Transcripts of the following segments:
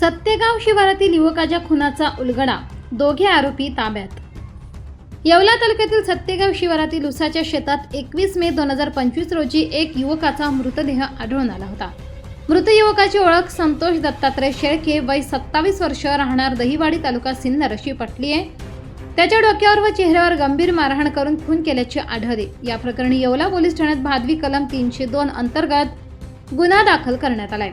सत्तेगाव शिवारातील युवकाच्या खुनाचा उलगडा. दोघे आरोपी ताब्यात. येवला तालुक्यातील सत्तेगाव शिवारातील उसाच्या शेतात एकवीस मे दोन हजार पंचवीस रोजी एक युवकाचा मृतदेह आढळून आला होता. मृत युवकाची ओळख संतोष दत्तात्रय शेळके वय सत्तावीस वर्ष राहणार दहिवाडी तालुका सिन्नर अशी पटली आहे. त्याच्या डोक्यावर व चेहऱ्यावर गंभीर मारहाण करून खून केल्याचे आढळले या प्रकरणी येवला पोलीस ठाण्यात भादवी कलम तीनशे दोन अंतर्गत गुन्हा दाखल करण्यात आलाय.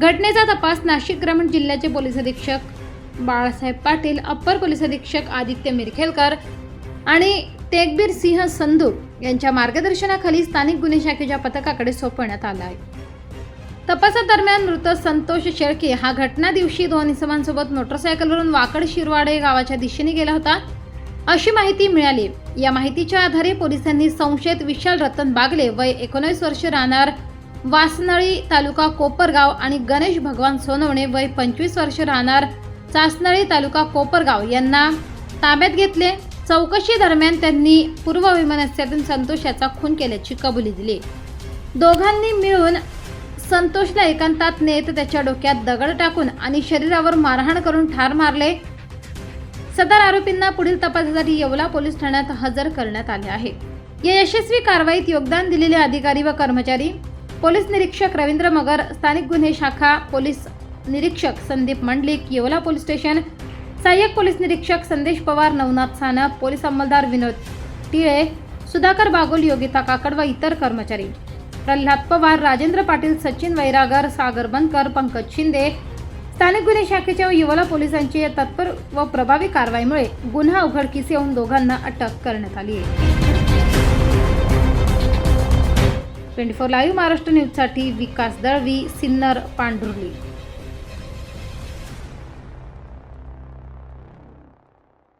घटनेचा तपास नाशिक ग्रामीण जिल्ह्याचे पोलीस अधीक्षक बाळासाहेब पाटील अप्पर पोलीस अधीक्षक आदित्य मिरखेलकर आणि तेगबीर सिंह संधू यांच्या मार्गदर्शनाखाली स्थानिक गुन्हे शाखेच्या पथकाकडे सोपवण्यात आला आहे. तपासादरम्यान मृत संतोष शेळके हा घटना दिवशी दोन इसमांसोबत मोटरसायकलवरून वाकड शिरवाडे गावाच्या दिशेने गेला होता. अशी माहिती मिळाली. या माहितीच्या आधारे पोलिसांनी संशयित विशाल रतन बागले वय एकोणीस वर्ष राहणार वासनळी तालुका कोपरगाव आणि गणेश भगवान सोनवणे वय पंचवीस वर्ष राहणार चासनळी तालुका कोपरगाव यांना ताब्यात घेतले. चौकशी दरम्यान त्यांनी पूर्व विमानस्थातून संतोष याचा खून केल्याची कबुली दिली. दोघांनी मिळून संतोषला एकांतात नेत त्याच्या डोक्यात दगड टाकून आणि शरीरावर मारहाण करून ठार मारले. सदर आरोपींना पुढील तपासासाठी येवला पोलीस ठाण्यात हजर करण्यात आले आहे. या यशस्वी कारवाईत योगदान दिलेले अधिकारी व कर्मचारी पोलीस निरीक्षक रवींद्र मगर स्थानिक गुन्हे शाखा पोलीस निरीक्षक संदीप मंडलिक येवला पोलीस स्टेशन सहाय्यक पोलीस निरीक्षक संदेश पवार नवनाथ सानप पोलीस अंमलदार विनोद टिळे सुधाकर बागोल योगिता काकड व इतर कर्मचारी. प्रल्हाद पवार राजेंद्र पाटील सचिन वैरागर सागर बनकर पंकज शिंदे. स्थानिक गुन्हे शाखेच्या युवला पोलिसांची तत्पर व प्रभावी कारवाईमुळे गुन्हा उघडकीस येऊन दोघांना अटक करण्यात आली आहे. ट्वेंटी फोर लाईव्ह महाराष्ट्र न्यूजसाठी विकास दळवी सिन्नर पांढुर्ली.